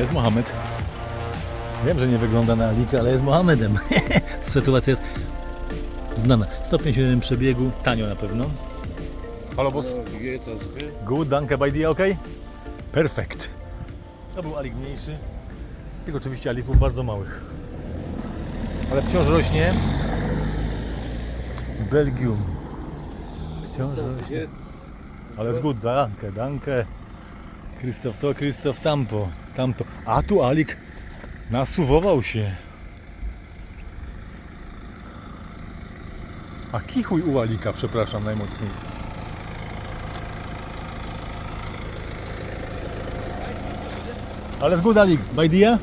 jest Mohamed. Wiem, że nie wygląda na Alika, ale jest Mohamedem. Sytuacja jest znana. 151 przebiegu, tanio na pewno. Halo boss. Good, danke bei dir, ok? Perfekt. To był alik mniejszy. Z tych oczywiście alików bardzo małych. Ale wciąż rośnie. Belgium. Wciąż rośnie. Ale jest good, danke, danke. Krzysztof to, Krzysztof tampo, tamto. A tu Alik nasuwował się. A kichuj u Alika, przepraszam najmocniej. Ale jest good Alik, by dia?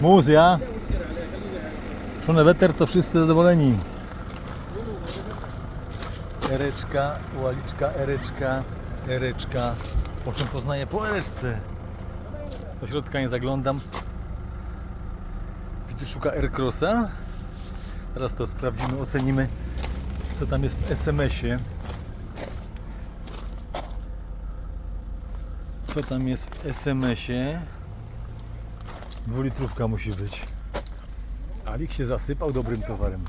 Mus, ja? Szone weter to wszyscy zadowoleni. Ereczka, łaliczka, ereczka, ereczka. Po czym poznaję po ereczce. Do środka nie zaglądam. Widzę, szuka Aircrossa. Teraz to sprawdzimy, ocenimy, co tam jest w SMS-ie. Co tam jest w SMS-ie? Dwulitrówka musi być. Alik się zasypał dobrym towarem.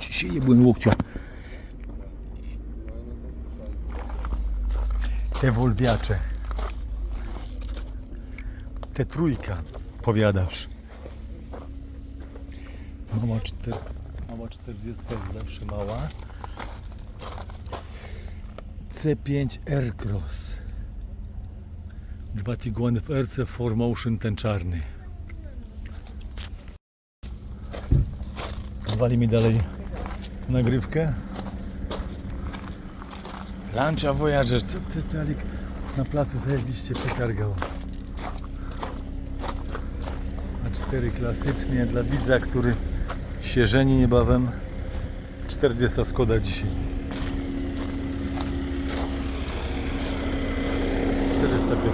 Ci się nie byłem łokcia. Te wolwiacze. Te trójka, powiadasz. Mała, czter... mała 40 jest zawsze mała. C5 Aircross. Dwa Tiguany w RC 4Motion, ten czarny. Wali mi dalej nagrywkę. Lancia Voyager, co ty Talik na placu zajebiście potargał. A4 klasycznie dla widza, który się żeni niebawem. 40 Skoda dzisiaj. 401.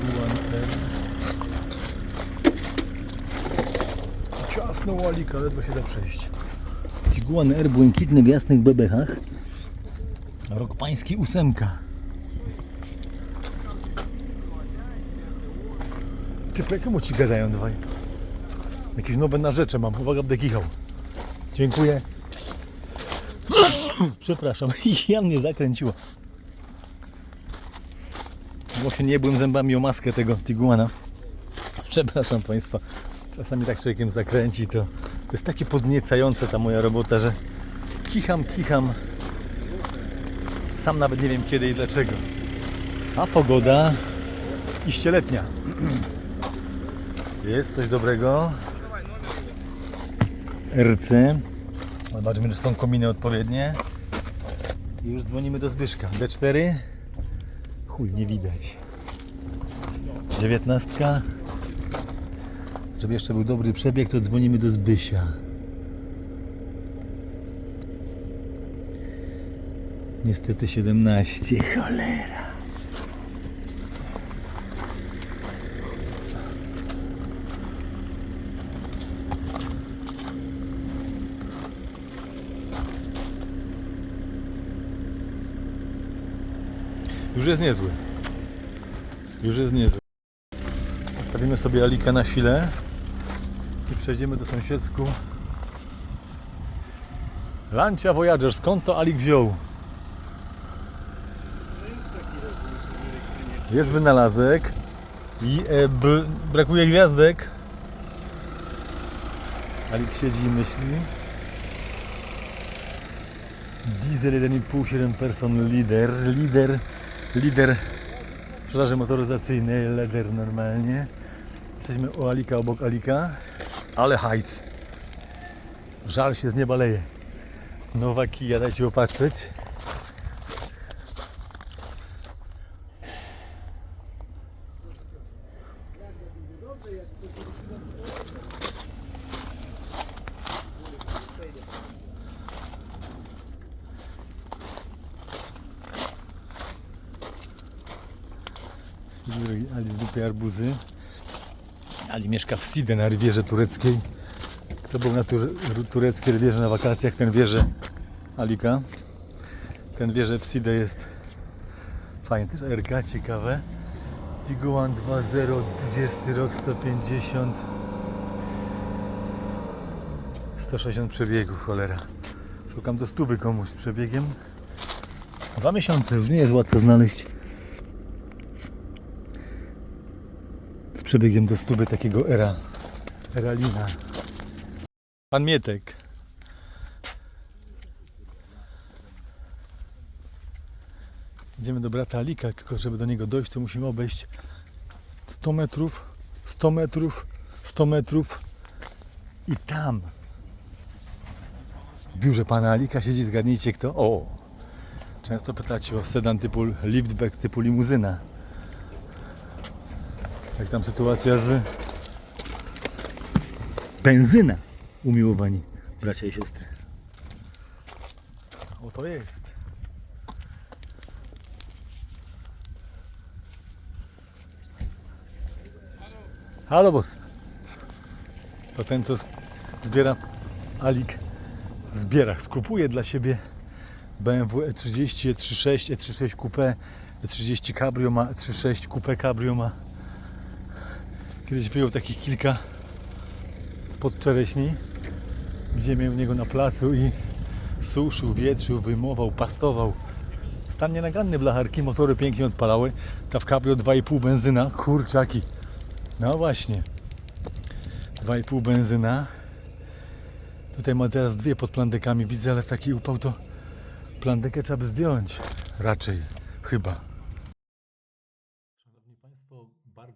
Tiguan R. Ciasno łalika, ledwo się da przejść. Tiguan R błękitny w jasnych bebechach. Rok pański ósemka. Ty, po jakiemu ci gadają dwaj? Jakieś nowe narzecze mam. Uwaga, będę kichał. Dziękuję. Przepraszam, ja mnie zakręciło. Właśnie nie byłem zębami o maskę tego Tiguana. Przepraszam Państwa. Czasami tak człowiekiem zakręci, to, to jest takie podniecające ta moja robota, że kicham, kicham. Sam nawet nie wiem kiedy i dlaczego. A pogoda iście letnia. Jest coś dobrego. RC. Zobaczmy, czy są kominy odpowiednie. I już dzwonimy do Zbyszka. D4. Chuj, nie widać. Dziewiętnastka. Żeby jeszcze był dobry przebieg, to dzwonimy do Zbysia. Niestety 17. Cholera. Już jest niezły. Już jest niezły. Postawimy sobie Alika na chwilę przejdziemy do sąsiedzku. Lancia Voyager, skąd to Alik wziął? Jest wynalazek i e, b, brakuje gwiazdek. Alik siedzi i myśli. Diesel 1,5 7 person lider, lider, lider sprzedaży motoryzacyjnej, leder normalnie. Jesteśmy u Alika, obok Alika, ale hajc. Żal się z nieba leje. Nowa kija, dajcie popatrzeć. Ali lubi arbuzy. Ali mieszka w Side na rywierze tureckiej. Kto był na tur tureckiej rywierze na wakacjach, ten wie, że Alika. Ten wie, że w SIDE jest fajny. Też RK ciekawe. Tiguan 2.0, 20 rok, 150. 160 przebiegów, cholera. Szukam do stówy komuś z przebiegiem. Dwa miesiące, już nie jest łatwo znaleźć. Przebiegiem do stówy takiego era. Eralina. Pan Mietek. Idziemy do brata Alika, tylko żeby do niego dojść, to musimy obejść 100 metrów, 100 metrów, 100 metrów i tam w biurze pana Alika siedzi, zgadnijcie kto. O! Często pytacie o sedan typu liftback, typu limuzyna. Jak tam sytuacja z benzyna, umiłowani bracia i siostry. O to jest. Halo boss. To ten co zbiera Alik zbiera, skupuje dla siebie BMW E30, E36, E36 Coupe, E30 Cabrio ma, E36 Coupe Cabrio ma. Kiedyś wyjął takich kilka spod czereśni, gdzie miał w niego na placu i suszył, wietrzył, wyjmował, pastował. Stan nienaganny blacharki, motory pięknie odpalały. Ta w Cabrio 2,5 benzyna, kurczaki. No właśnie. 2,5 benzyna. Tutaj ma teraz dwie pod plandekami, widzę, ale w taki upał to plandekę trzeba by zdjąć. Raczej, chyba.